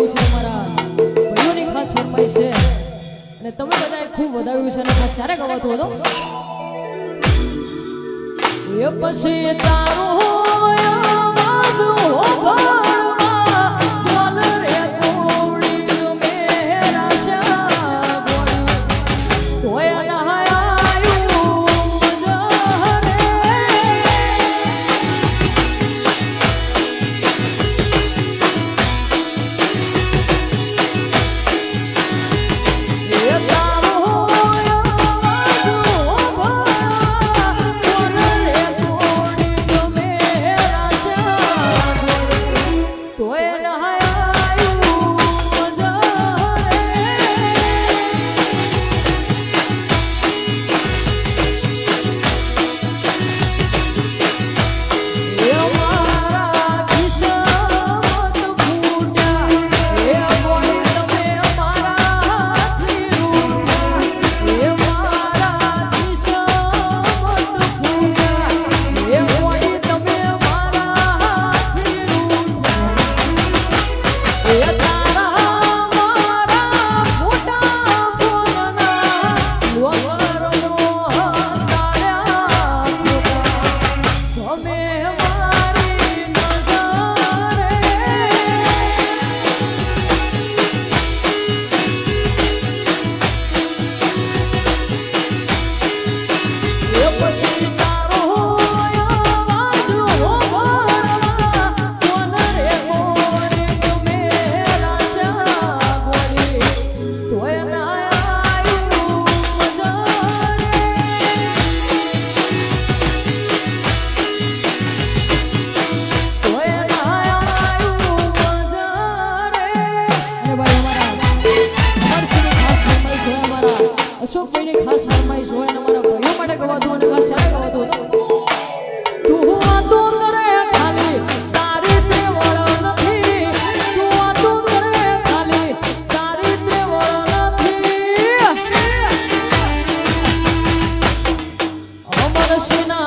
વધાવ્યું છે અમારા ભાઈઓની ખાસ ફરમાઈ છે. અને તમે બધાએ ખૂબ વધાવ્યું છે અને ખાસ સારા ગવાતો હતો એ પછી તારું અશોકભાઈને ખાસ ફરમાઈશ હોય અને અમારા ભાઈઓ માટે ગવાતું અને ખાસ સારા ગવાતું હતું તું. વાતું કરે ખાલી, તારી પ્રેમ Krishna